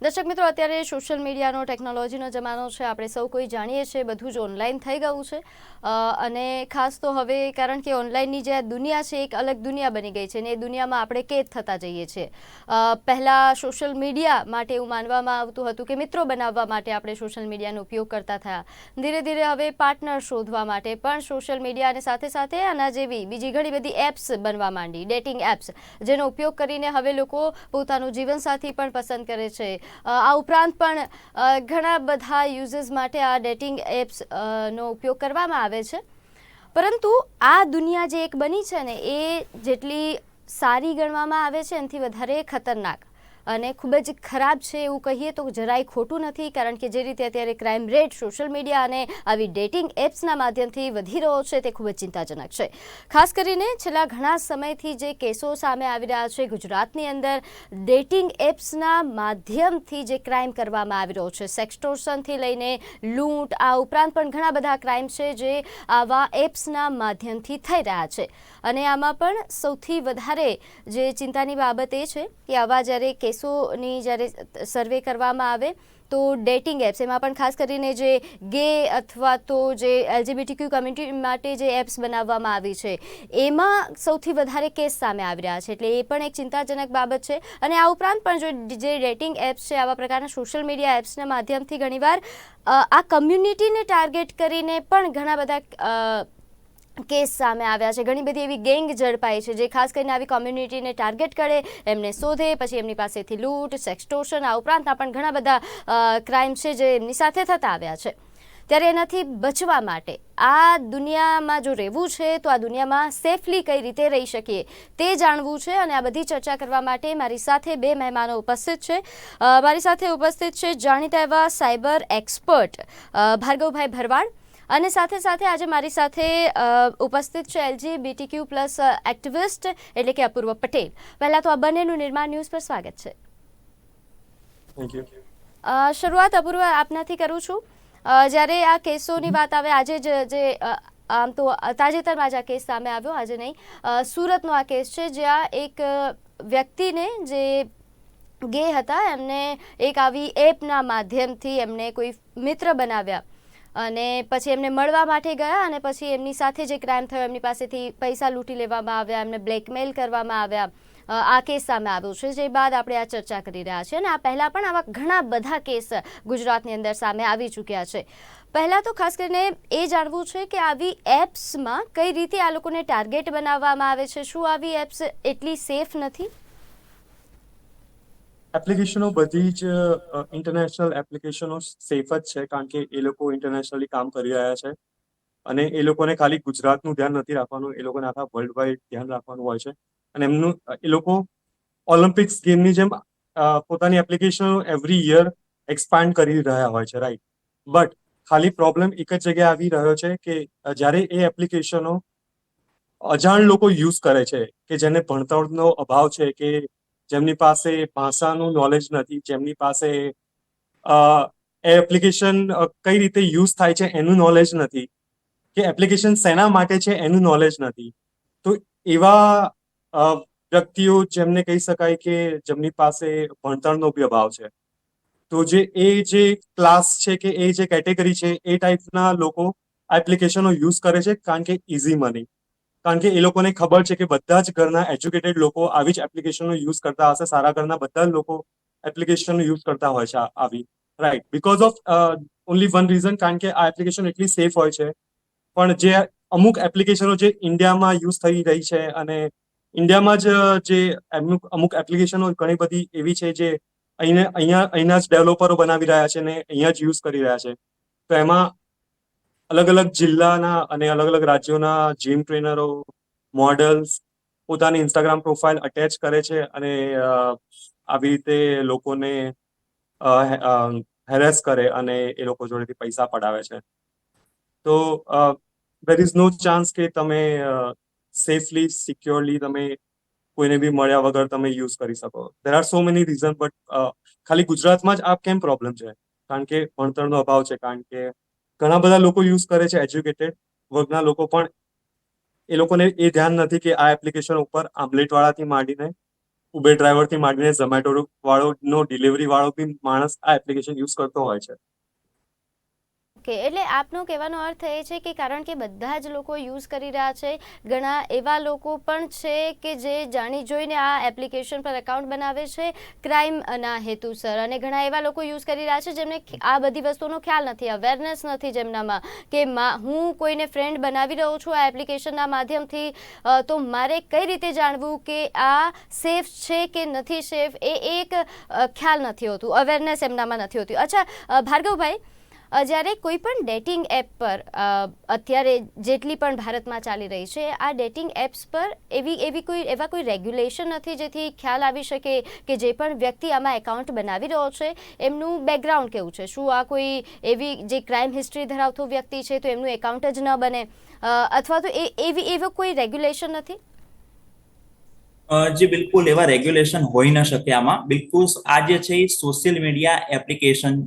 દર્શક મિત્રો, અત્યારે સોશિયલ મીડિયાનો ટેકનોલોજીનો જમાનો છે. આપણે સૌ કોઈ જાણીએ છીએ, બધું જ ઓનલાઈન થઈ ગયું છે. અને ખાસ તો હવે કારણ કે ઓનલાઈનની જે દુનિયા છે, એક અલગ દુનિયા બની ગઈ છે અને એ દુનિયામાં આપણે કેદ થતા જઈએ છીએ. પહેલાં સોશિયલ મીડિયા માટે એવું માનવામાં આવતું હતું કે મિત્રો બનાવવા માટે આપણે સોશિયલ મીડિયાનો ઉપયોગ કરતા થયા. ધીરે ધીરે હવે પાર્ટનર શોધવા માટે પણ સોશિયલ મીડિયા અને સાથે સાથે આના જેવી બીજી ઘણી બધી એપ્સ બનવા માંડી. ડેટિંગ એપ્સ જેનો ઉપયોગ કરીને હવે લોકો પોતાનું જીવનસાથી પણ પસંદ કરે છે. આ ઉપરાંત પણ ઘણા બધા યુઝર્સ માટે આ ડેટિંગ એપ્સ નો ઉપયોગ કરવામાં આવે છે. પરંતુ આ દુનિયા જે એક બની છે ને, એ જેટલી સારી ગણવામાં આવે છે, એનાથી વધારે ખતરનાક. અને ખૂબ જ ખરાબ છે એવું કહીએ તો જરાય ખોટું નથી, કારણ કે જે રીતે અત્યારે ક્રાઇમ રેટ સોશિયલ મીડિયા અને આવી ડેટિંગ એપ્સના માધ્યમથી વધી રહ્યો છે તે ખૂબ જ ચિંતાજનક છે. ખાસ કરીને છેલ્લા ઘણા સમયથી જે કેસો સામે આવી રહ્યા છે ગુજરાતની અંદર ડેટિંગ એપ્સના માધ્યમથી જે ક્રાઇમ કરવામાં આવી રહ્યો છે. સેક્સટોર્શનથી લઈને લૂંટ, આ ઉપરાંત પણ ઘણા બધા ક્રાઇમ છે જે આવા એપ્સના માધ્યમથી થઈ રહ્યા છે. અને આમાં પણ સૌથી વધારે જે ચિંતાની બાબત એ છે કે આવા જ્યારે કેસોની જ્યારે સર્વે કરવામાં આવે તો ડેટિંગ એપ્સ, એમાં પણ ખાસ કરીને જે ગે અથવા તો જે એલજીબીટીક્યુ કમ્યુનિટી માટે જે એપ્સ બનાવવામાં આવી છે, એમાં સૌથી વધારે કેસ સામે આવી રહ્યા છે. એટલે એ પણ એક ચિંતાજનક બાબત છે. અને આ ઉપરાંત પણ જો જે ડેટિંગ એપ્સ છે, આવા પ્રકારના સોશિયલ મીડિયા એપ્સના માધ્યમથી ઘણીવાર આ કમ્યુનિટીને ટાર્ગેટ કરીને પણ ઘણા બધા કેસ સામે આવ્યા છે. ઘણી બધી એવી ગેંગ ઝડપાઈ છે જે ખાસ કરીને આવી કોમ્યુનિટીને ટાર્ગેટ કરે, એમને શોધે, પછી એમની પાસેથી લૂંટ સેક્સટોર્શન આ ઉપરાંતના પણ ઘણા બધા ક્રાઇમ છે જે એમની સાથે થતા આવ્યા છે. ત્યારે એનાથી બચવા માટે આ દુનિયામાં જો રહેવું છે, તો આ દુનિયામાં સેફલી કઈ રીતે રહી શકીએ તે જાણવું છે અને આ બધી ચર્ચા કરવા માટે મારી સાથે બે મહેમાનો ઉપસ્થિત છે. મારી સાથે ઉપસ્થિત છે જાણીતા એવા સાયબર એક્સપર્ટ ભાર્ગવભાઈ ભરવાડ અને સાથે સાથે આજે મારી સાથે ઉપસ્થિત છે એલજી બીટીક્યુ પ્લસ એક્ટિવિસ્ટ એટલે કે અપૂર્વ પટેલ. પહેલાં તો આ બંનેનું નિર્માણ ન્યૂઝ પર સ્વાગત છે. થેન્ક યુ શરૂઆત અપૂર્વ આપનાથી કરું છું. જ્યારે આ કેસોની વાત આવે આજે જ જે આમ તો તાજેતરમાં જ આ કેસ સામે આવ્યો આજે નહીં. સુરતનો આ કેસ છે જ્યાં એક વ્યક્તિને જે ગે હતા એમને એક આવી એપના માધ્યમથી એમને કોઈ મિત્ર બનાવ્યા. અને પછી એમને મળવા માટે ગયા અને પછી એમની સાથે જે ક્રાઇમ થયો, એમની પાસેથી પૈસા લૂંટી લેવામાં આવ્યા, એમને બ્લેકમેલ કરવામાં આવ્યા. આ કેસ સામે આવ્યો છે, જે બાદ આપણે આ ચર્ચા કરી રહ્યા છીએ અને આ પહેલાં પણ આવા ઘણા બધા કેસ ગુજરાતની અંદર સામે આવી ચૂક્યા છે. પહેલાં તો ખાસ કરીને એ જાણવું છે કે આવી એપ્સમાં કઈ રીતે આ લોકોને ટાર્ગેટ બનાવવામાં આવે છે? શું આવી એપ્સ એટલી સેફ નથી? એપ્લિકેશનો બધી જ ઇન્ટરનેશનલ એપ્લિકેશનો સેફ જ છે, કારણ કે એ લોકો ઇન્ટરનેશનલી કામ કરી રહ્યા છે. અને એ લોકોને ખાલી ગુજરાતનું ધ્યાન નથી રાખવાનું, એ લોકોને આખા વર્લ્ડ વાઇડ ધ્યાન રાખવાનું હોય છે. અને એમનું, એ લોકો ઓલિમ્પિક્સ ગેમની જેમ પોતાની એપ્લિકેશનો એવરી યર એક્સપાન્ડ કરી રહ્યા હોય છે રાઈટ બટ ખાલી પ્રોબ્લેમ એક જ જગ્યાએ આવી રહ્યો છે કે જ્યારે એ એપ્લિકેશનો અજાણ લોકો યુઝ કરે છે, કે જેને ભણતરનો અભાવ છે, કે જેમની પાસે ભાષાનું નોલેજ નથી, જેમની પાસે એ એપ્લિકેશન કઈ રીતે યુઝ થાય છે એનું નોલેજ નથી, કે એપ્લિકેશન શેના માટે છે એનું નોલેજ નથી. તો એવા વ્યક્તિઓ જેમને કહી શકાય કે જેમની પાસે ભણતરનો બી અભાવ છે. તો જે, એ જે ક્લાસ છે કે એ જે કેટેગરી છે, એ ટાઈપના લોકો એપ્લિકેશનો યુઝ કરે છે, કારણ કે ઇઝી મની કારણ કે એ લોકોને ખબર છે કે બધા જ ઘરના એજ્યુકેટેડ લોકો આવી જ એપ્લિકેશનનો યુઝ કરતા હશે, સારા ઘરના બધા લોકો એપ્લિકેશનનો યુઝ કરતા હોય છે આવી. Right because of only one reason કારણ કે આ એપ્લિકેશન એટલી સેફ હોય છે. પણ જે અમુક એપ્લિકેશનો જે ઇન્ડિયામાં યુઝ થઈ રહી છે અને ઇન્ડિયામાં જ જે એમનું અમુક એપ્લિકેશનો ઘણી બધી એવી છે જે અહીંયા અહીંયા, અહીંના જ ડેવલપરો બનાવી રહ્યા છે ને અહીંયા જ યુઝ કરી રહ્યા છે. તો એમાં અલગ અલગ જિલ્લાના અને અલગ અલગ રાજ્યોના જીમ ટ્રેનરો મોડલ્સ પોતાની ઇન્સ્ટાગ્રામ પ્રોફાઇલ અટેચ કરે છે અને આવી રીતે લોકોને હેરેસ કરે અને એ લોકો જોડેથી પૈસા પડાવે છે. તો દેર ઇઝ નો ચાન્સ કે તમે સેફલી સિક્યોરલી તમે કોઈને બી મળ્યા વગર તમે યુઝ કરી શકો. There are so many reason but ખાલી ગુજરાતમાં જ આ કેમ પ્રોબ્લેમ છે? કારણ કે ભણતરનો અભાવ છે, કારણ કે ઘણા બધા લોકો યુઝ કરે છે એજ્યુકેટેડ વર્ગના લોકો પણ. એ લોકોને એ ધ્યાન નથી કે આ એપ્લિકેશન ઉપર આમલેટ વાળાથી માંડીને ઉબેર ડ્રાઈવરથી માંડીને ઝોમેટો વાળો નો ડિલિવરી વાળો બી માણસ આ એપ્લિકેશન યુઝ કરતો હોય છે. ઓકે એટલે આપનો કહેવાનો અર્થ એ છે કે કારણ કે બધા જ લોકો યુઝ કરી રહ્યા છે, ઘણા એવા લોકો પણ છે કે જે જાણી જોઈને આ એપ્લિકેશન પર એકાઉન્ટ બનાવે છે ક્રાઇમના હેતુસર. અને ઘણા એવા લોકો યુઝ કરી રહ્યા છે જેમને આ બધી વસ્તુનો ખ્યાલ નથી અવેરનેસ નથી જેમનામાં કે હું કોઈને ફ્રેન્ડ બનાવી રહ્યો છું આ એપ્લિકેશનના માધ્યમથી તો મારે કઈ રીતે જાણવું કે આ સેફ છે કે નથી સેફ એ એક ખ્યાલ નથી હોતું અવેરનેસ એમનામાં નથી હોતી. અચ્છા ભાર્ગવભાઈ જ્યારે કોઈ પણ ડેટિંગ એપ પર અત્યારે જેટલી પણ ભારતમાં ચાલી રહી છે, આ ડેટિંગ એપ્સ પર એવી એવી કોઈ, એવા કોઈ રેગ્યુલેશન નથી જેથી ખ્યાલ આવી શકે કે જે પણ વ્યક્તિ આમાં એકાઉન્ટ બનાવી રહ્યો છે, એમનું બેકગ્રાઉન્ડ કેવું છે? શું આ કોઈ એવી જે ક્રાઇમ હિસ્ટ્રી ધરાવતો વ્યક્તિ છે તો એમનું એકાઉન્ટ જ ન બને? અથવા તો એ, એવી, એવો કોઈ રેગ્યુલેશન નથી? જી બિલકુલ એવા રેગ્યુલેશન હોઈ ન શકે આમાં. બિલકુલ આ જે છે સોશિયલ મીડિયા એપ્લિકેશન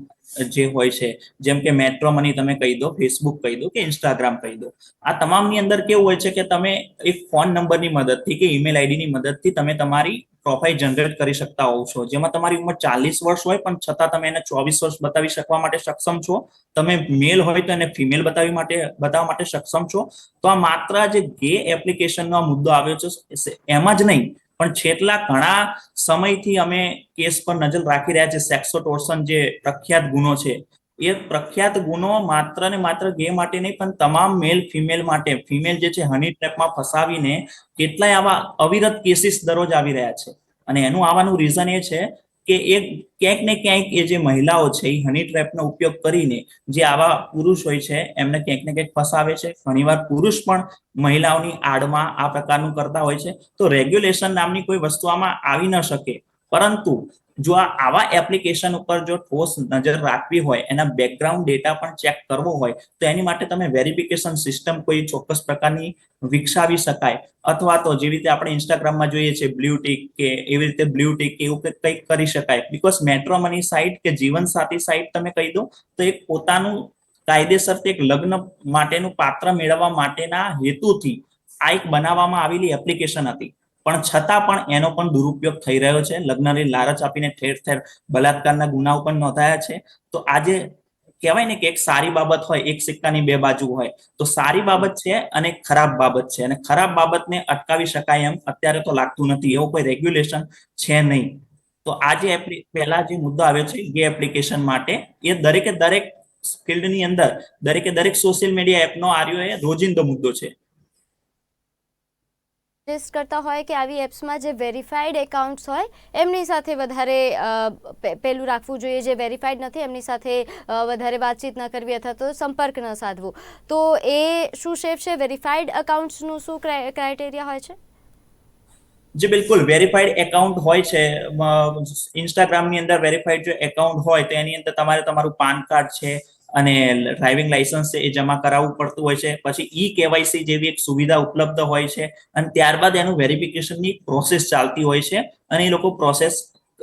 જે હોય છે, જેમ કે મેટ્રો મની તમે કહી દો ફેસબુક કહી દો કે ઇન્સ્ટાગ્રામ કહી દો. આ તમામની અંદર કેવું હોય છે કે તમે એક ફોન નંબરની મદદથી કે ઈમેલ આઈડીની મદદથી તમે તમારી પ્રોફાઇલ જનરેટ કરી શકતા હોવ છો. જેમાં તમારી ઉંમર ચાલીસ વર્ષ હોય, પણ છતાં તમે એને ચોવીસ વર્ષ બતાવી શકવા માટે સક્ષમ છો. તમે મેલ હોય તો એને ફિમેલ બતાવી માટે, બતાવવા માટે સક્ષમ છો. તો આ માત્ર જે ગે એપ્લિકેશનનો મુદ્દો આવ્યો છે, એમાં જ નહીં. પણ છેલ્લા ઘણા સમયથી અમે કેસ પર નજર રાખી રહ્યા છે સેક્સોટોર્સન જે પ્રખ્યાત ગુનો છે, એ પ્રખ્યાત ગુનો માત્ર ને માત્ર ગે માટે નહીં, પણ તમામ મેલ ફિમેલ માટે. ફિમેલ જે છે હની ટ્રેપમાં ફસાવીને કેટલાય આવા અવિરત કેસીસ દરરોજ આવી રહ્યા છે. અને એનું આવવાનું રીઝન એ છે કે એ ક્યાંક ને ક્યાંક એ જે મહિલાઓ છે, એ હની ટ્રેપનો ઉપયોગ કરીને જે આવા પુરુષ હોય છે, એમને ક્યાંક ને ક્યાંક ફસાવે છે. ઘણીવાર પુરુષ પણ મહિલાઓની આડમાં આ પ્રકારનું કરતા હોય છે. તો રેગ્યુલેશન નામની કોઈ વસ્તુ આમાં આવી ન શકે. પરંતુ જો આ આવા એપ્લિકેશન ઉપર જો ઠોસ નજર રાખવી હોય, એના બેકગ્રાઉન્ડ ડેટા પણ ચેક કરવો હોય, તો એની માટે તમે વેરિફિકેશન સિસ્ટમ કોઈ ચોક્કસ પ્રકારની વિકસાવી શકાય. અથવા તો જેવી રીતે આપણે ઇન્સ્ટાગ્રામમાં જોઈએ છીએ બ્લુ ટિક કે એવી રીતે બ્લુ ટિક કે એવું કંઈક કરી શકાય. બીકોઝ મેટ્રોમની સાઇટ કે જીવનસાથી સાઇટ તમે કહી દો, તો એક પોતાનું કાયદેસર એક લગ્ન માટેનું પાત્ર મેળવવા માટેના હેતુથી આ એક બનાવવામાં આવેલી એપ્લિકેશન હતી. પણ છતાં પણ એનો પણ દુરુપયોગ થઈ રહ્યો છે. લગ્નની લાલચ આપીને ઠેર ઠેર બલાત્કારના ગુનાઓ પણ નોંધાયા છે. તો આજે કહેવાય ને કે એક સારી બાબત હોય, એક સિક્કાની બે બાજુ હોય, તો સારી બાબત છે અને ખરાબ બાબત છે. અને ખરાબ બાબતને અટકાવી શકાય એમ અત્યારે તો લાગતું નથી. એવો કોઈ રેગ્યુલેશન છે નહીં. તો આજે પહેલા જે મુદ્દો આવ્યો છે ગે એપ્લિકેશન માટે એ દરેકે દરેક ફિલ્ડની અંદર, દરેકે દરેક સોશિયલ મીડિયા એપનો આર્યો એ રોજિંદો મુદ્દો છે. સજેસ્ટ કરતા હોય કે આવી એપ્સમાં જે વેરીફાઈડ એકાઉન્ટ્સ હોય, એમની સાથે વધારે પેલું રાખવું જોઈએ. જે વેરીફાઈડ નથી, એમની સાથે વધારે વાતચીત ન કરવી અથવા તો સંપર્ક ન સાધવો. તો એ શું શેફ છે? વેરીફાઈડ અકાઉન્ટ્સનું શું ક્રાઇ- ક્રાઇટેરિયા હોય છે? જે, બિલકુલ. વેરીફાઈડ એકાઉન્ટ હોય છે. ઇન્સ્ટાગ્રામની અંદર વેરીફાઈડ જો એકાઉન્ટ હોય, તો એની અંદર તમારે તમારું પાન કાર્ડ છે અને ડ્રાઇવિંગ લાયસન્સ છે એ જમા કરાવવું પડતું હોય છે. પછી ઈ કેવાયસી જેવી એક સુવિધા ઉપલબ્ધ હોય છે અને ત્યારબાદ એનું વેરિફિકેશનની પ્રોસેસ ચાલતી હોય છે અને એ લોકો પ્રોસેસ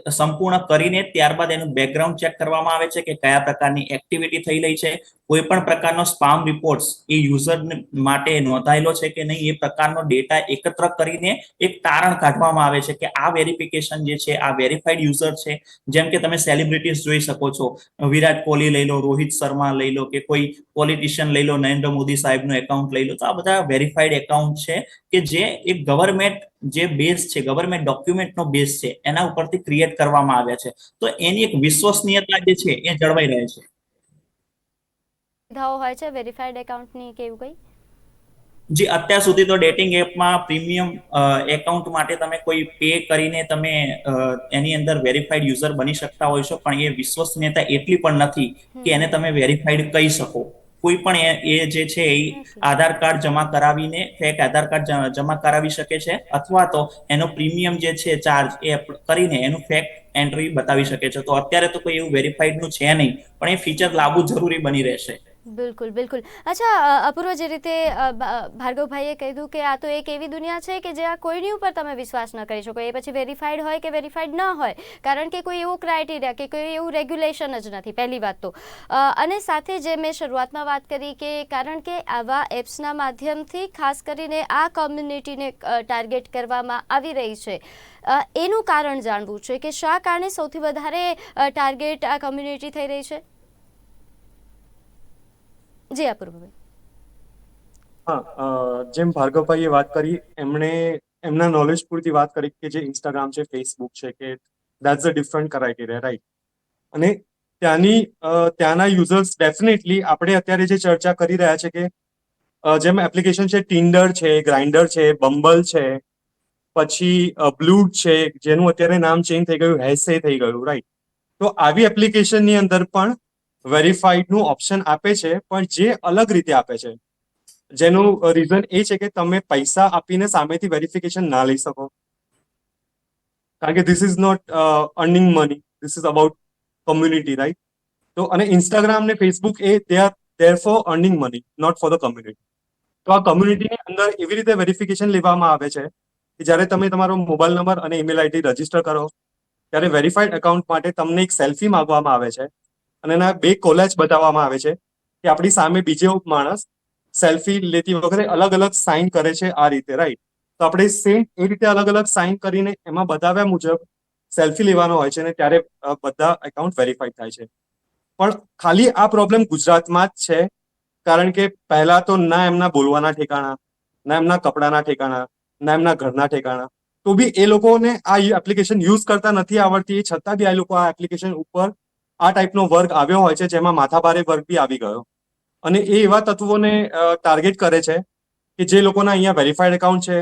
સંપૂર્ણ કરીને ત્યારબાદ એનું બેકગ્રાઉન્ડ ચેક કરવામાં આવે છે કે કયા પ્રકારની એક્ટિવિટી થઈ રહી છે. કોઈ પણ પ્રકારનો સ્પામ રિપોર્ટ્સ એ યુઝર માટે નોંધાયેલો છે કે નહીં, એ પ્રકારનો ડેટા એકત્ર કરીને એક તારણ કાઢવામાં આવે છે કે આ વેરિફિકેશન જે છે, આ વેરીફાઈડ યુઝર છે. જેમ કે તમે સેલિબ્રિટીઝ જોઈ શકો છો. વિરાટ કોહલી લઈ લો, રોહિત શર્મા લઈ લો કે કોઈ પોલિટિશિયન લઈ લો, નરેન્દ્ર મોદી સાહેબનું એકાઉન્ટ લઈ લો. તો આ બધા વેરીફાઈડ એકાઉન્ટ છે કે જે એક ગવર્મેન્ટ જે બેઝ છે ગવર્મેન્ટ ડોક્યુમેન્ટનો બેઝ છે, એના ઉપરથી ક્રિએટ કરવામાં આવ્યા છે. તો એની એક વિશ્વસનીયતા જે છે એ જળવાઈ રહે છે. સુવિધાઓ હોય છે વેરીફાઈડ એકાઉન્ટની કે એવું કંઈ? જી અત્યાર સુધી તો ડેટિંગ એપમાં પ્રીમિયમ એકાઉન્ટ માટે તમે કોઈ પે કરીને તમે એની અંદર વેરીફાઈડ યુઝર બની શકતા હોય છો પણ એ વિશ્વસનીયતા એટલી પણ નથી કે એને તમે વેરીફાઈડ કહી શકો. કોઈ પણ એ- જે છે એ આધાર કાર્ડ જમા કરાવીને ફેક આધાર કાર્ડ જમા કરાવી શકે છે અથવા તો એનો પ્રીમિયમ જે છે ચાર્જ એ કરીને એનું ફેક એન્ટ્રી બતાવી શકે છે. તો અત્યારે તો કોઈ એવું વેરીફાઈડનું છે નહીં પણ એ ફીચર લાવવું જરૂરી બની રહેશે. બિલકુલ બિલકુલ. અચ્છા અપૂર્વ જે રીતે ભાર્ગવભાઈએ કહ્યું કે આ તો એક એવી દુનિયા છે કે જે આ કોઈની ઉપર તમે વિશ્વાસ ન કરી શકો. એ પછી વેરીફાઈડ હોય કે વેરીફાઈડ ન હોય? કારણ કે કોઈ એવું ક્રાઇટેરિયા કે કોઈ એવું રેગ્યુલેશન જ નથી, પહેલી વાત તો. અને સાથે જે મેં શરૂઆતમાં વાત કરી કે કારણ કે આવા એપ્સના માધ્યમથી ખાસ કરીને આ કોમ્યુનિટીને ટાર્ગેટ કરવામાં આવી રહી છે. એનું કારણ જાણવું છે કે શા કારણે સૌથી વધારે ટાર્ગેટ આ કમ્યુનિટી થઈ રહી છે? જી અપૂર્વભાઈ હા જેમ ભાર્ગવભાઈએ વાત કરી, એમણે એમના નોલેજ પૂરતી વાત કરી કે જે ઇન્સ્ટાગ્રામ છે ફેસબુક છે કે that's a different criteria right અને ત્યાંની ત્યાંના યુઝર્સ ડેફિનેટલી આપણે અત્યારે જે ચર્ચા કરી રહ્યા છે કે જેમ એપ્લિકેશન છે ટિન્ડર છે ગ્રાઇન્ડર છે બમ્બલ છે, પછી બ્લૂડ છે, જેનું અત્યારે નામ ચેન્જ થઈ ગયું હેસે થઈ ગયું રાઈટ તો આવી એપ્લિકેશનની અંદર પણ વેરીફાઈડનું ઓપ્શન આપે છે, પણ જે અલગ રીતે આપે છે. જેનું રીઝન એ છે કે તમે પૈસા આપીને સામેથી વેરિફિકેશન ના લઈ શકો. કારણ કે this is not earning money this is about community right તો અને ઇન્સ્ટાગ્રામ ને Facebook A they are there for earning money not for the community તો આ કમ્યુનિટીની અંદર એવી રીતે વેરિફિકેશન લેવામાં આવે છે કે જ્યારે તમે તમારો મોબાઈલ નંબર અને ઈમેલ આઈડી રજિસ્ટર કરો, ત્યારે વેરીફાઈડ એકાઉન્ટ માટે તમને એક સેલ્ફી માંગવામાં આવે છે. અને એના બે કોલેજ બતાવવામાં આવે છે કે આપણી સામે બીજો માણસ સેલ્ફી લેતી વખતે અલગ અલગ સાઇન કરે છે આ રીતે રાઈટ તો આપણે સેમ એ રીતે અલગ અલગ સાઇન કરીને એમાં બતાવ્યા મુજબ સેલ્ફી લેવાનો હોય છે અને ત્યારે બધા એકાઉન્ટ વેરીફાઈડ થાય છે. પણ ખાલી આ પ્રોબ્લેમ ગુજરાતમાં જ છે, કારણ કે પહેલા તો ના એમના બોલવાના ઠેકાણા, ના એમના કપડાના ઠેકાણા, ના એમના ઘરના ઠેકાણા. તો બી એ લોકોને આ એપ્લિકેશન યુઝ કરતા નથી આવડતી છતાં બી આ લોકો આ એપ્લિકેશન ઉપર આ ટાઈપનો વર્ગ આવ્યો હોય છે જેમાં માથાભારે વર્ગ બી આવી ગયો. અને એ એવા તત્વોને ટાર્ગેટ કરે છે કે જે લોકોના અહીંયા વેરીફાઈડ એકાઉન્ટ છે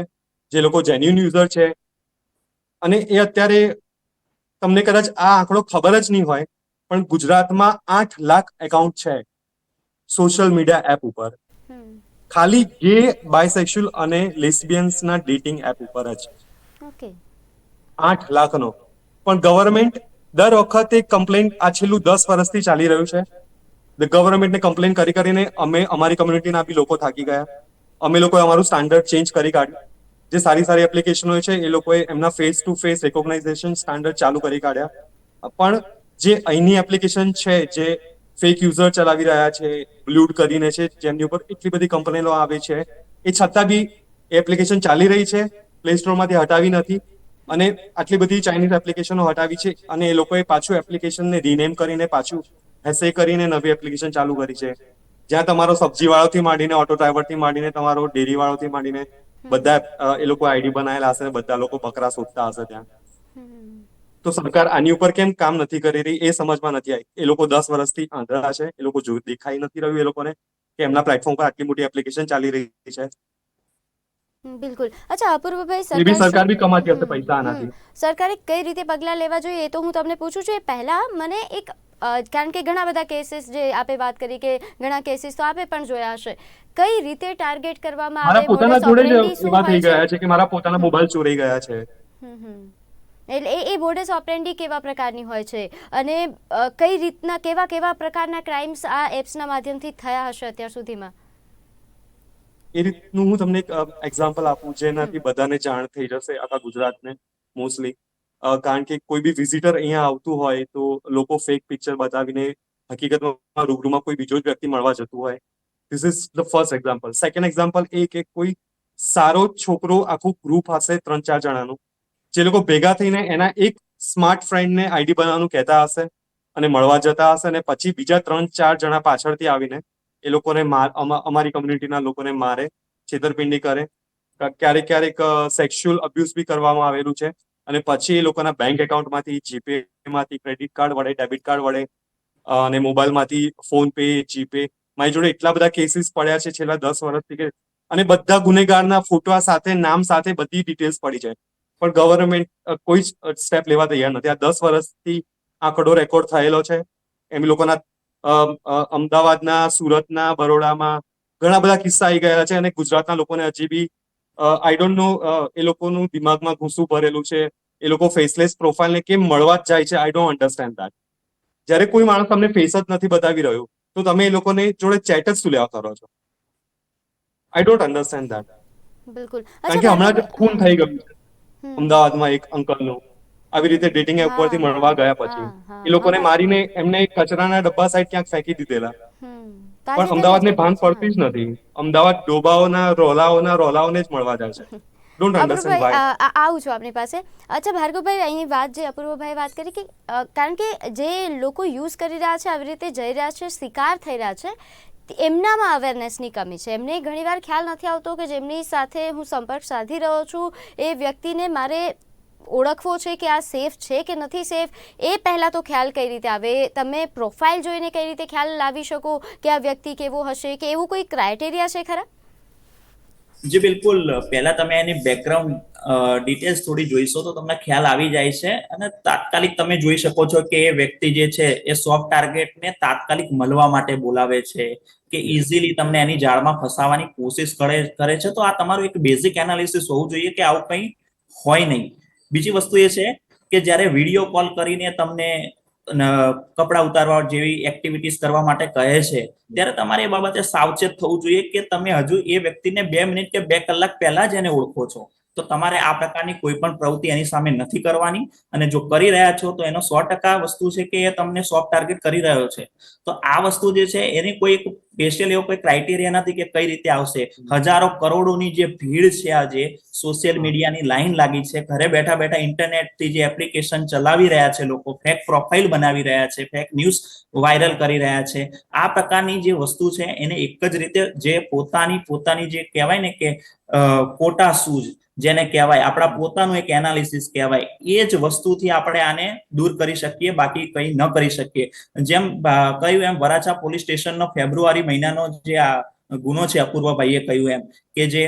જે લોકો જેન્યુન યુઝર છે. અને એ અત્યારે તમને કદાચ આ આંકડો ખબર જ નહીં હોય પણ ગુજરાતમાં આઠ લાખ એકાઉન્ટ છે સોશિયલ મીડિયા એપ ઉપર. ખાલી ગે બાયસેક્સ્યુઅલ અને લેસ્બિયન્સના ડેટિંગ એપ ઉપર જ. આઠ લાખનો. પણ ગવર્મેન્ટ દર વખતે કમ્પ્લેન આ છેલ્લું દસ વર્ષથી ચાલી રહ્યું છે. ધ ગવર્મેન્ટને કમ્પ્લેન કરી કરીને અમે અમારી કમ્યુનિટીના બી લોકો થાકી ગયા. અમે લોકોએ અમારું સ્ટાન્ડર્ડ ચેન્જ કરી કાઢ્યું. જે સારી સારી એપ્લિકેશનો છે, એ લોકોએ એમના face to face recognization standard ચાલુ કરી કાઢ્યા. પણ જે અહીંની એપ્લિકેશન છે, જે ફેક યુઝર ચલાવી રહ્યા છે બ્લૂડ કરીને છે, જેમની ઉપર એટલી બધી કંપનીઓ આવે છે, એ છતાં બી એપ્લિકેશન ચાલી રહી છે. પ્લે સ્ટોરમાંથી હટાવી નથી. અને આટલી બધી ચાઇનીઝ એપ્લિકેશનો હટાવી છે અને એ લોકોએ પાછું એપ્લિકેશનને રીનેમ કરીને પાછું એસે કરીને નવી એપ્લિકેશન ચાલુ કરી છે. જ્યાં તમારો સબ્જી વાળોથી માંડીને ઓટો ડ્રાઈવરથી માંડીને, તમારો ડેરી વાળોથી માંડીને બધા એ લોકો આઈડી બનાવેલા હશે બધા લોકો બકરા શોધતા હશે ત્યાં. તો સરકાર આની ઉપર કેમ કામ નથી કરી રહી એ સમજમાં નથી આવી. એ લોકો દસ વર્ષથી આંધળા છે, એ લોકો જો, દેખાઈ નથી રહ્યું એ લોકોને કે એમના પ્લેટફોર્મ પર આટલી મોટી એપ્લિકેશન ચાલી રહી છે. બિલકુલ. અચ્છા અપૂર્વભાઈ સરકાર સરકાર બી કમાતી હશે પૈસા આનાથી. સરકારે કઈ રીતે પગલાં લેવા જોઈએ એ તો હું તમને પૂછું છું. એ પહેલા મને એક કારણ કે ઘણા બધા કેસીસ જે આપે વાત કરી કે ઘણા કેસીસ તો આપે પણ જોયા હશે. કઈ રીતે ટાર્ગેટ કરવામાં મારા આવે? પોતાના જોડે જ એવા થઈ ગયા છે કે મારા પોતાના મોબાઈલ ચોરી ગયા છે. એટલે એ મોડસ ઓપરેન્ડી કેવા પ્રકારની હોય છે? અને કઈ રીતના કેવા કેવા પ્રકારના ક્રાઇમ્સ આ એપ્સના માધ્યમથી થયા હશે અત્યાર સુધીમાં? એ રીતનું હું તમને એક એક્ઝામ્પલ આપું જેનાથી બધાને જાણ થઈ જશે આખા ગુજરાતને મોસ્ટલી કારણ કે કોઈ બી વિઝિટર અહીંયા આવતું હોય તો લોકો ફેક પિક્ચર બતાવીને હકીકતમાં રૂબરૂમાં કોઈ બીજો જ વ્યક્તિ મળવા જતું હોય. This is the first example second example એ કે કોઈ સારો છોકરો આખું ગ્રુપ હશે ત્રણ ચાર જણાનું. જે લોકો ભેગા થઈને એના એક સ્માર્ટ ફ્રેન્ડને આઈડી બનાવવાનું કહેતા હશે અને મળવા જતા હશે અને પછી બીજા ત્રણ ચાર જણા પાછળથી આવીને એ લોકોને માર, અમા- અમારી કમ્યુનિટીના લોકોને મારે, છેતરપિંડી કરે. ક્યારેક ક્યારેક સેક્સ્યુઅલ અબ્યુઝ બી કરવામાં આવેલું છે. અને પછી એ લોકોના બેંક એકાઉન્ટમાંથી જીપે માંથી ક્રેડિટ કાર્ડ વડે ડેબિટ કાર્ડ વડે અને મોબાઈલમાંથી ફોન પે જીપે મારી જોડે એટલા બધા કેસીસ પડ્યા છે છેલ્લા દસ વર્ષથી કે, અને બધા ગુનેગારના ફોટા સાથે, નામ સાથે બધી ડિટેલ્સ પડી જાય. પણ ગવર્મેન્ટ કોઈ જ સ્ટેપ લેવા તૈયાર નથી. આ દસ વર્ષથી આંકડો રેકોર્ડ થયેલો છે. એમ લોકોના અમદાવાદના સુરતના બરોડામાં ઘણા બધા કિસ્સા આવી ગયા છે અને ગુજરાતના લોકોને હજી બી આઈ ડોન્ટ નો એ લોકોનું દિમાગમાં ઘૂસું ભરેલું છે. એ લોકો ફેસલેસ પ્રોફાઇલને કેમ મળવા જ જાય છે? આઈ ડોન્ટ અન્ડરસ્ટેન્ડ દેટ જ્યારે કોઈ માણસ તમને ફેસ જ નથી બતાવી રહ્યો તો તમે એ લોકોને જોડે ચેટ જ શું લેવા કરો છો? આઈ ડોન્ટ અન્ડરસ્ટેન્ડ દેટ બિલકુલ. કારણ કે હમણાં જ ખૂન થઈ ગયું અમદાવાદમાં એક અંકલનું. આવી રીતે ડેટિંગ એપ પરથી મળવા ગયા પછી. એ લોકોને મારીને એમને કચરાના ડબ્બા સાઈડ ક્યાંક ફેંકી દીધેલા. પણ અમદાવાદને ભાન પડતી જ નથી. અમદાવાદ ડોબાઓના રોલાઓના રોલાઓને જ મળવા જાય છે. આવું છું આપની પાસે. અચ્છા ભાર્ગવભાઈ અહીં વાત જે અપૂર્વભાઈ વાત કરી કે કારણ કે જે લોકો યુઝ કરી રહ્યા છે આવી રીતે જઈ રહ્યા છે શિકાર થઈ રહ્યા છે એમનામાં અવેરનેસની કમી છે. એમને ઘણીવાર ખ્યાલ નથી આવતો કે જેમની સાથે હું સંપર્ક સાધી રહ્યો છું એ વ્યક્તિને મારે ઓળખવો છે કે આ સેફ છે કે નથી સેફ એ પહેલાં તો ખ્યાલ કઈ રીતે આવે? તમે પ્રોફાઇલ જોઈને કઈ રીતે ખ્યાલ લાવી શકો કે આ વ્યક્તિ કેવો હશે? કે એવું કોઈ ક્રાઇટેરિયા છે ખરા? જી, બિલકુલ. પહેલા તમે એની બેકગ્રાઉન્ડ ડિટેલ્સ થોડી જોઈશો તો તમને ખ્યાલ આવી જાય છે અને તાત્કાલિક તમે જોઈ શકો છો કે એ વ્યક્તિ જે છે એ સોફ્ટ ટાર્ગેટને તાત્કાલિક મળવા માટે બોલાવે છે કે ઇઝીલી તમને એની જાળમાં ફસાવાની કોશિશ કરે કરે છે. તો આ તમારું એક બેઝિક એનાલિસિસ હોવું જોઈએ કે આવું કંઈ હોય નહીં. બીજી વસ્તુ એ છે કે જ્યારે વીડિયો કોલ કરીને તમને કપડાં ઉતારવા જેવી એક્ટિવિટીઝ કરવા માટે કહે છે, ત્યારે તમારે એ બાબતે સાવચેત થવું જોઈએ કે તમે હજુ એ વ્યક્તિને બે મિનિટ કે બે કલાક પહેલા જ એને ઓળખો છો. તો તમારે આ પ્રકારની કોઈ પણ પ્રવૃત્તિ એની સામે નથી કરવાની. અને જો કરી રહ્યા છો તો એનો સો ટકા વસ્તુ છે કે એ તમને સોફ્ટ ટાર્ગેટ કરી રહ્યો છે. તો આ વસ્તુ જે છે એની કોઈ સ્પેશિયલ એવો કોઈ ક્રાઇટેરિયા નથી કે કઈ રીતે આવશે. હજારો કરોડોની જે ભીડ છે આજે સોશિયલ મીડિયાની લાઈન લાગી છે. ઘરે બેઠા બેઠા ઇન્ટરનેટથી જે એપ્લિકેશન ચલાવી રહ્યા છે લોકો ફેક પ્રોફાઇલ બનાવી રહ્યા છે ફેક ન્યૂઝ વાયરલ કરી રહ્યા છે. આ પ્રકારની જે વસ્તુ છે એને એક જ રીતે જે પોતાની પોતાની જે કહેવાય ને કે કોટા સૂઝ જેને કહેવાય, આપણા પોતાનું એક એનાલિસિસ કહેવાય. એ જ વસ્તુથી આપણે આને દૂર કરી શકીએ, બાકી કંઈ ન કરી શકીએ. જેમ કહ્યું એમ, વરાછા પોલીસ સ્ટેશનનો ફેબ્રુઆરી મહિનાનો જે આ ગુનો છે, અપૂર્વભાઈએ કહ્યું એમ, કે જે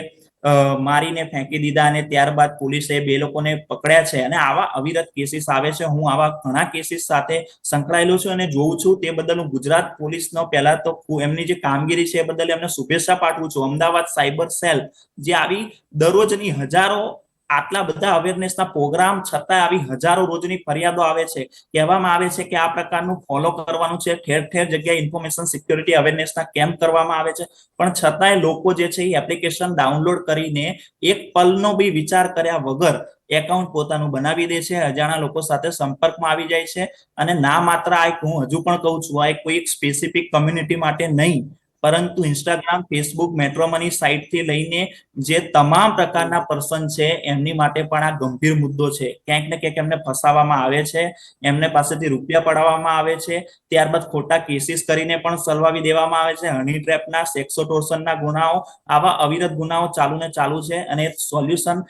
મારીને ફેંકી દીધા અને ત્યારબાદ પોલીસે બે લોકોને પકડ્યા છે અને આવા અવિરત કેસીસ આવે છે. હું આવા ઘણા કેસીસ સાથે સંકળાયેલો છું અને જોઉં છું તે બદલ હું ગુજરાત પોલીસનો પહેલા તો એમની જે કામગીરી છે એ બદલ એમને શુભેચ્છા પાઠવું છું. અમદાવાદ સાયબર સેલ જે આવી દરરોજની હજારો આટલા બધા અવેરનેસના પ્રોગ્રામ છતાં આવી હજારો રોજની ફરિયાદો આવે છે. કહેવામાં આવે છે કે આ પ્રકારનું ફોલો કરવાનું છે. ઠેર ઠેર જગ્યાએ ઇન્ફોર્મેશન સિક્યોરિટી અવેરનેસના કેમ્પ કરવામાં આવે છે. પણ છતાંય લોકો જે છે એ એપ્લિકેશન ડાઉનલોડ કરીને એક પલનો બી વિચાર કર્યા વગર એકાઉન્ટ પોતાનું બનાવી દે છે. અજાણા લોકો સાથે સંપર્કમાં આવી જાય છે. અને ના માત્ર આ એક હું હજુ પણ કહું છું, આ કોઈ એક સ્પેસિફિક કમ્યુનિટી માટે નહીં. પરંતુ ઇન્સ્ટાગ્રામ ફેસબુક મેટ્રોમની સાઇટથી લઈને જે તમામ પ્રકારના પર્સન છે, એમની માટે પણ આ ગંભીર મુદ્દો છે. ક્યાંક ને ક્યાંક એમને ફસાવવામાં આવે છે, એમને પાસેથી રૂપિયા પડાવવામાં આવે છે, ત્યારબાદ ખોટા કેસીસ કરીને પણ સલવાવી દેવામાં આવે છે. હની ટ્રેપના સેક્સોટોર્શનના ગુનાઓ, આવા અવિરત ગુનાઓ ચાલુ ને ચાલુ છે અને સોલ્યુશન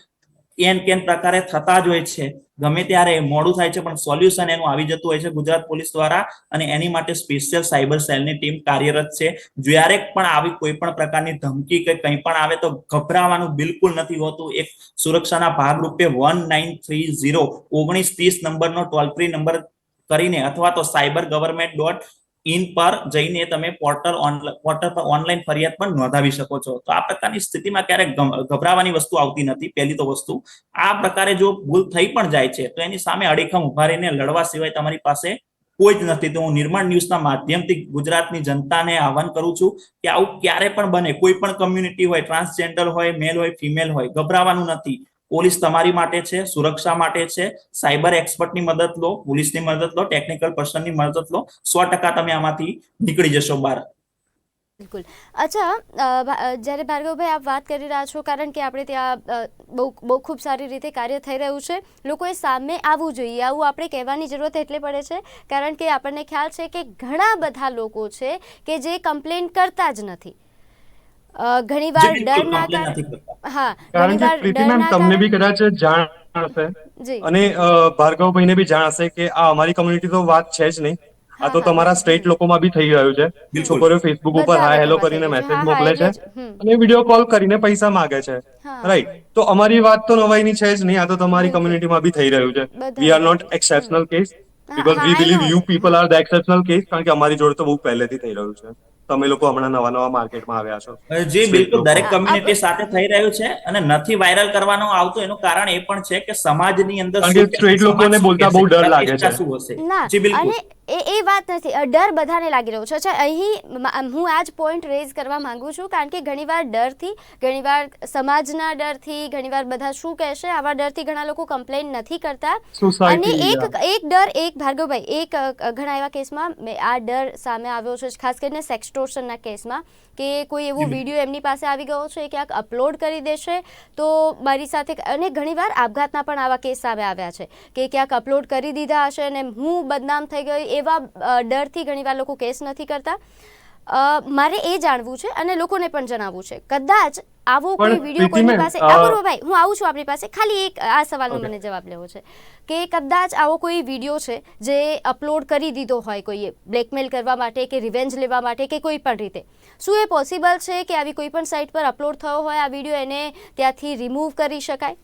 એન કેન પ્રકારે થતા જ હોય છે. ગમે ત્યારે મોડું થાય છે, પણ સોલ્યુશન એનું આવી જતું હોય છે ગુજરાત પોલીસ દ્વારા અને એની માટે સ્પેશિયલ સાયબર સેલની ટીમ કાર્યરત છે. જ્યારે પણ આવી કોઈ પણ પ્રકારની ધમકી કે કંઈ પણ આવે તો ગભરાવાનું બિલકુલ નથી હોતું. એક સુરક્ષાના ભાગરૂપે વન નાઇન થ્રી ઝીરો ઓગણીસ ત્રીસ નંબરનો ટોલ ફ્રી નંબર કરીને અથવા તો સાયબર ગવર્મેન્ટ ડોટ ઇન પર જઈને તમે પોર્ટલ પોર્ટલ પર ઓનલાઈન ફરિયાદ પણ નોંધાવી શકો છો. તો આ પ્રકારની સ્થિતિમાં ક્યારેક ગભરાવાની વસ્તુ આવતી નથી, પહેલી તો વસ્તુ. આ પ્રકારે જો ભૂલ થઈ પણ જાય છે, તો એની સામે અડીખમ ઊભા રહીને લડવા સિવાય તમારી પાસે કોઈ જ નથી. તો હું નિર્માણ ન્યૂઝના માધ્યમથી ગુજરાતની જનતાને આહવાન કરું છું કે આવું ક્યારે પણ બને. કોઈ પણ કમ્યુનિટી હોય ટ્રાન્સજેન્ડર હોય મેલ હોય ફિમેલ હોય, ગભરાવાનું નથી. પોલીસ તમારી માટે છે, સુરક્ષા માટે છે, સાયબર એક્સપર્ટની મદદ લો, પોલીસની મદદ લો, ટેકનિકલ પર્સનની મદદ લો, સો ટકા તમે આમાંથી નીકળી જશો બહાર. બિલકુલ. અચ્છા જ્યારે ભાર્ગવભાઈ આપ વાત કરી રહ્યા છો, કારણ કે આપણે ત્યાં બહુ બહુ ખૂબ સારી રીતે કાર્ય થઈ રહ્યું છે, લોકોએ સામે આવવું જોઈએ. આવું આપણે કહેવાની જરૂરત એટલે પડે છે, કારણ કે આપણને ખ્યાલ છે કે ઘણા બધા લોકો છે કે જે કમ્પ્લેન કરતા જ નથી. ઘણીવાર ડરના. હા કારણ કે પ્રીતિ મેમ તમને બી કદાચ જાણ હશે. અને ભાર્ગવભાઈને બી જાણ હશે કે આ અમારી કમ્યુનિટી તો વાત છે જ નહીં. આ તો તમારા સ્ટેટ સ્ટ્રેટ લોકોમાં બી થઈ રહ્યું છે. છોકરીઓ ફેસબુક ઉપર હાય હેલો કરીને. મેસેજ મોકલે છે. અને વીડિયો કોલ કરીને પૈસા માંગે છે. રાઈટ તો અમારી વાત તો નવાઈની છે જ નહીં. આ તો તમારી કમ્યુનિટીમાં બી થઈ રહ્યું છે. We are not exceptional case because we believe you people are the exceptional case કારણ કે અમારી જોડે તો બહુ પહેલેથી થઈ રહ્યું છે. તમે લોકો હમણાં નવા નવા માર્કેટમાં આવ્યા છો. જી બિલકુલ. દરેક કમ્યુનિટી સાથે થઈ રહ્યું છે અને નથી વાયરલ કરવાનો આવતો એનું કારણ એ પણ છે કે સમાજની અંદર સમાજ લોકોને બોલતા બહુ ડર લાગે છે. શું હશે? જી બિલકુલ. એ એ વાત નથી. ડર બધાને લાગી રહ્યો છે. અચ્છા અહીં હું આ જ પોઈન્ટ રેઝ કરવા માંગુ છું કારણ કે ઘણીવાર ડરથી ઘણીવાર સમાજના ડરથી ઘણીવાર બધા શું કહેશે આવા ડરથી ઘણા લોકો કમ્પ્લેન નથી કરતા. અને એક એક ડર એક ભાર્ગવભાઈ એક ઘણા એવા કેસમાં મેં આ ડર સામે આવ્યો છે ખાસ કરીને સેક્સટોર્શનના કેસમાં કે કોઈ એવો વીડિયો એમની પાસે આવી ગયો છે ક્યાંક અપલોડ કરી દેશે તો મારી સાથે અને ઘણીવાર આપઘાતના પણ આવા કેસ સામે આવ્યા છે કે ક્યાંક અપલોડ કરી દીધા હશે અને હું બદનામ થઈ ગઈ એવા ડરથી ઘણીવાર લોકો કેસ નથી કરતા. મારે એ જાણવું છે અને લોકોને પણ જણાવવું છે. કદાચ આવો કોઈ વીડિયો કોઈની પાસે અપૂર્વ ભાઈ હું આવું છું આપણી પાસે ખાલી એક આ સવાલનો મને જવાબ લેવો છે. કે કદાચ આવો કોઈ વીડિયો છે જે અપલોડ કરી દીધો હોય કોઈએ બ્લેકમેલ કરવા માટે કે રિવેન્જ લેવા માટે કે કોઈ પણ રીતે. શું એ પોસિબલ છે કે આવી કોઈ પણ સાઇટ પર અપલોડ થયો હોય આ વીડિયો એને ત્યાંથી રિમૂવ કરી શકાય?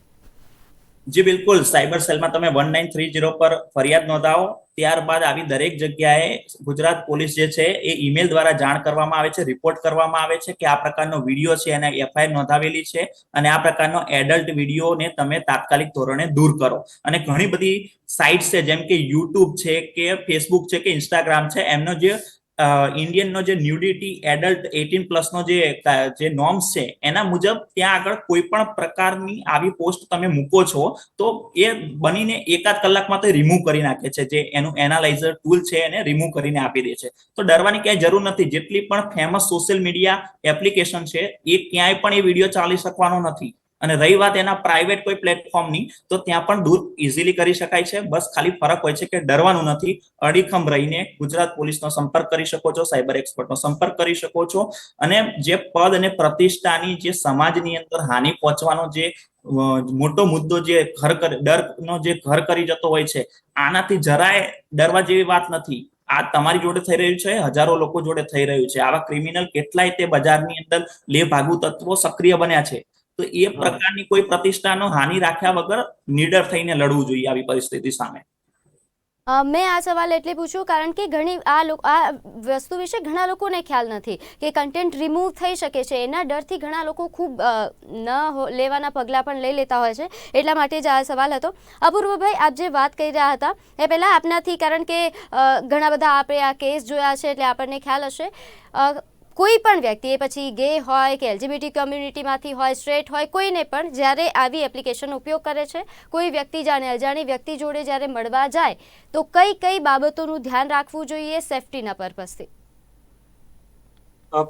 જી બિલકુલ, સાયબર સેલમાં તમે વન નાઇન થ્રી જીરો પર ફરિયાદ નોંધાવો. ત્યારબાદ આવી દરેક જગ્યાએ ગુજરાત પોલીસ જે છે એ ઈમેલ દ્વારા જાણ કરવામાં આવે છે રિપોર્ટ કરવામાં આવે છે કે આ પ્રકારનો વીડિયો છે એને એફઆઈઆર નોંધાવેલી છે અને આ પ્રકારનો એડલ્ટ વિડીયોને તમે તાત્કાલિક ધોરણે દૂર કરો. અને ઘણી બધી સાઇટ્સ છે, જેમ કે યુટ્યુબ છે, કે ફેસબુક છે, કે ઇન્સ્ટાગ્રામ છે, એમનો જે ઇન્ડિયનનો જે ન્યુડિટી એડલ્ટ એટીન પ્લસનો જે જે નોર્મ્સ છે, એના મુજબ ત્યાં આગળ કોઈ પણ પ્રકારની આવી પોસ્ટ તમે મૂકો છો, તો એ બનીને એકાદ કલાકમાં તો રિમૂવ કરી નાખે છે, જે એનું એનાલાઇઝર ટૂલ છે એને રિમૂવ કરીને આપી દે છે. તો ડરવાની ક્યાંય જરૂર નથી, જેટલી પણ ફેમસ સોશિયલ મીડિયા એપ્લિકેશન છે, એ ક્યાંય પણ એ વીડિયો ચાલી શકવાનો નથી. અને રહી વાત એના પ્રાઇવેટ કોઈ પ્લેટફોર્મની તો ત્યાં પણ દૂર ઇઝીલી કરી શકાય છે. બસ ખાલી ફરક હોય છે કે ડરવાનું નથી. અડીખમ રહીને ગુજરાત પોલીસનો સંપર્ક કરી શકો છો સાયબર એક્સપર્ટનો સંપર્ક કરી શકો છો. અને જે પદ અને પ્રતિષ્ઠાની જે સમાજની અંદર હાનિ પહોંચવાનો જે મોટો મુદ્દો જે ઘર ડરનો જે ઘર કરી જતો હોય છે, આનાથી જરાય ડરવા જેવી વાત નથી. આ તમારી જોડે થઈ રહ્યું છે, હજારો લોકો જોડે થઈ રહ્યું છે. આવા ક્રિમિનલ કેટલાય તે બજારની અંદર લે ભાગુ તત્વો સક્રિય બન્યા છે. તો એ પ્રકારની કોઈ પ્રતિષ્ઠાનો હાનિ રાખ્યા વગર નિડર થઈને લડવું જોઈએ આવી પરિસ્થિતિ સામે. મેં આ સવાલ એટલે પૂછ્યું કારણ કે ઘણી આ લોકો આ વસ્તુ વિશે ઘણા લોકોને ખ્યાલ નથી કે કન્ટેન્ટ રિમૂવ થઈ શકે છે. એના ડરથી ઘણા લોકો ખૂબ ન લેવાના પગલાં પણ લઈ લેતા હોય છે. એટલા માટે જ આ સવાલ હતો. અપૂર્વભાઈ આપ જે વાત કરી રહ્યા હતા એ પહેલાં આપનાથી કારણ કે ઘણા બધા આપણે આ કેસ જોયા છે એટલે આપણને ખ્યાલ હશે. કોઈ પણ વ્યક્તિ, એ પછી ગે હોય કે એલજીબીટી કમ્યુનિટીમાંથી હોય, સ્ટ્રેટ હોય, કોઈને પણ જ્યારે આવી એપ્લિકેશનનો ઉપયોગ કરે છે, કોઈ વ્યક્તિ જાણે અજાણી વ્યક્તિ જોડે જ્યારે મળવા જાય, તો કઈ કઈ બાબતોનું ધ્યાન રાખવું જોઈએ સેફટીના પર્પઝથી?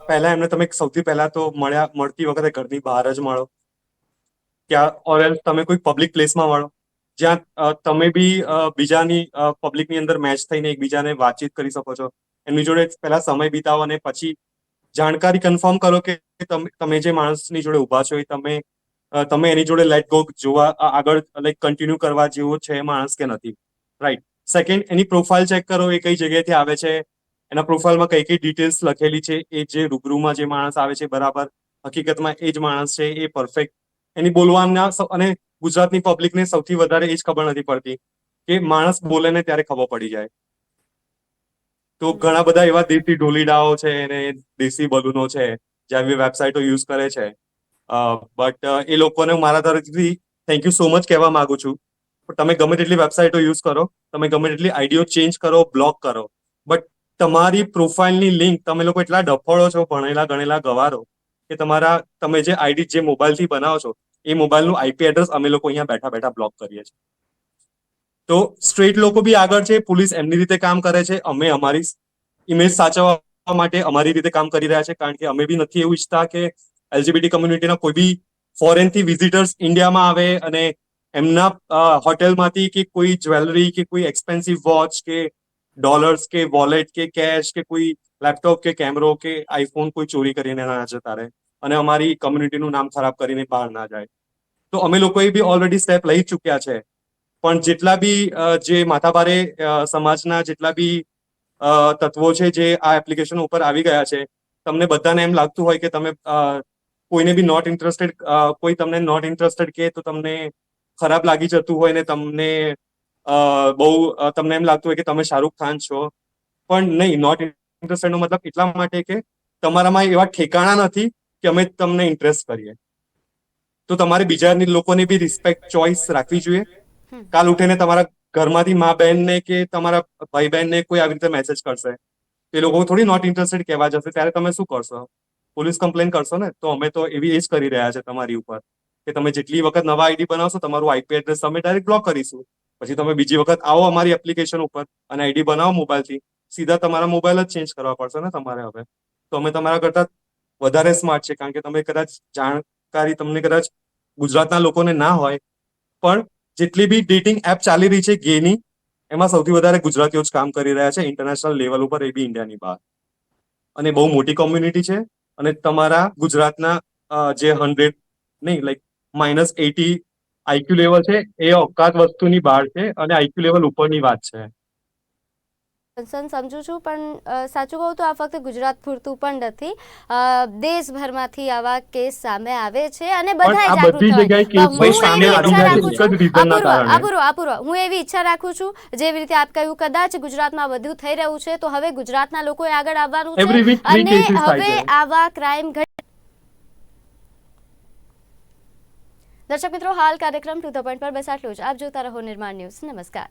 પહેલા એમને તમે સૌથી પહેલા તો મળ્યા, મળતી વખતે ઘરની બહાર જ મળો. ત્યાં ઓર તમે કોઈ પબ્લિક પ્લેસમાં મળો જ્યાં તમે બી બીજાની પબ્લિકની અંદર મેચ થઈને એકબીજાને વાતચીત કરી શકો છો. એમની જોડે પહેલા સમય વિતાવો અને પછી જાણકારી કન્ફર્મ કરો કે તમે જે માણસની જોડે ઊભા છો એ તમે તમે એની જોડે લેટ ગો જોવા આગળ લાઈક કન્ટિન્યુ કરવા જેવો છે માણસ કે નથી? રાઈટ સેકન્ડ એની પ્રોફાઇલ ચેક કરો એ કઈ જગ્યાએથી આવે છે? એના પ્રોફાઇલમાં કઈ કઈ ડિટેલ્સ લખેલી છે? એ જે રૂબરૂમાં જે માણસ આવે છે, બરાબર? હકીકતમાં એ જ માણસ છે, એ પરફેક્ટ એની બોલવાના અને ગુજરાતની પબ્લિકને સૌથી વધારે એ જ ખબર નથી પડતી કે માણસ બોલે ને ત્યારે ખબર પડી જાય. તો ઘણા બધા એવા દેશી ઢોલીડાઓ છે અને દેશી બલૂનો છે, જે આવી વેબસાઇટો યુઝ કરે છે. બટ એ લોકોને મારા તરફથી થેન્ક યુ સો મચ કહેવા માંગુ છું. તમે ગમે તેટલી વેબસાઇટો યુઝ કરો, તમે ગમે તેટલી આઈડીઓ ચેન્જ કરો, બ્લોક કરો. બટ તમારી પ્રોફાઇલની લિંક, તમે લોકો એટલા ડફોળો છો, ભણેલા ગણેલા ગવારો, કે તમારા, તમે જે આઈડી જે મોબાઈલથી બનાવો છો, એ મોબાઈલનું આઈપી એડ્રેસ અમે લોકો અહીંયા બેઠા બેઠા બ્લોક કરીએ છીએ. તો સ્ટ્રેટ લોકો બી આગળ છે પોલીસ એમની રીતે કામ કરે છે, અમે અમારી ઇમેજ સાચવવા માટે અમારી રીતે કામ કરી રહ્યા છે, કારણ કે અમે બી નથી એવું ઈચ્છતા કે એલજીબીટી કમ્યુનિટીના કોઈ બી ફોરેનથી વિઝિટર્સ ઇન્ડિયામાં આવે અને એમના હોટેલમાંથી કે કોઈ જ્વેલરી કે કોઈ એક્સપેન્સિવ વોચ કે ડોલર્સ કે વોલેટ કે કેશ કે કોઈ લેપટોપ કે કેમેરો કે આઈફોન કોઈ ચોરી કરીને ના જતા રહે અને અમારી કમ્યુનિટીનું નામ ખરાબ કરીને બહાર ના જાય. તો અમે લોકોએ બી ઓલરેડી સ્ટેપ લઈ ચૂક્યા છે. પણ જેટલા બી જે માથાભારે સમાજના જેટલા બી તત્વો છે જે આ એપ્લિકેશન ઉપર આવી ગયા છે, તમને બધાને એમ લાગતું હોય કે તમે કોઈને બી નોટ ઇન્ટરેસ્ટેડ કોઈ તમને નોટ ઇન્ટરેસ્ટેડ કે તો તમને ખરાબ લાગી જતું હોય ને તમને બહુ તમને એમ લાગતું હોય કે તમે શાહરૂખ ખાન છો પણ નહીં નોટ ઇન્ટરેસ્ટેડ નો મતલબ એટલા માટે કે તમારામાં એવા ઠેકાણા નથી કે અમે તમને ઇન્ટરેસ્ટ કરીએ તો તમારે બીજાની લોકોની બી રિસ્પેક્ટ ચોઇસ રાખવી જોઈએ. કાલ ઉઠીને તમારા ઘરમાંથી મા બહેનને કે તમારા ભાઈ બહેનને કોઈ આવી રીતે મેસેજ કરશે. એ લોકો થોડી નોટ ઇન્ટરેસ્ટેડ કહેવા જશે, ત્યારે તમે શું કરશો? પોલીસ કમ્પ્લેન કરશો ને, તો અમે તો એવી એ જ કરી રહ્યા છે તમારી ઉપર. કે તમે જેટલી વખત નવા આઈડી બનાવશો, તમારું આઈપી એડ્રેસ અમે ડાયરેક્ટ બ્લોક કરીશું. પછી તમે બીજી વખત આવો અમારી એપ્લિકેશન ઉપર અને આઈડી બનાવો મોબાઈલથી સીધા તમારા મોબાઈલ જ ચેન્જ કરવા પડશે ને તમારે હવે. તો અમે તમારા કરતા વધારે સ્માર્ટ છે, કારણ કે તમે કદાચ જાણકારી તમને કદાચ ગુજરાતના લોકોને ના હોય, પણ જેટલી બી ડેટિંગ એપ ચાલી રહી છે ગેની, એમાં સૌથી વધારે ગુજરાતીઓ જ કામ કરી રહ્યા છે ઇન્ટરનેશનલ લેવલ ઉપર એ બી ઇન્ડિયાની બહાર. અને બહુ મોટી કોમ્યુનિટી છે અને તમારા ગુજરાતના જે હંડ્રેડ નહીં like minus eighty IQ level છે, એ ઓકાત વસ્તુની બહાર છે અને આઈક્યુ લેવલ ઉપરની વાત છે. કન્સર્ન સમજુ છું પણ સાચું કહું તો આ ફક્ત ગુજરાત પૂરતું પણ નથી. દેશભરમાંથી આવા કેસ સામે આવે છે અને બધા બધાએ આ જાગૃત બધી થવાય. જગ્યાએ કેસ હું એવી ઈચ્છા રાખું છું- જેવી રીતે આપ કહ્યું કદાચ ગુજરાતમાં વધુ થઈ રહ્યું છે તો હવે ગુજરાતના લોકોએ આગળ આવવાનું છે અને હવે આવા ક્રાઇમ ઘટ દર્શક મિત્રો હાલ કાર્યક્રમ ટુ ધ પોઈન્ટ પર બસ આટલું જ. આપ જોતા રહો નિર્માણ ન્યૂઝ. નમસ્કાર.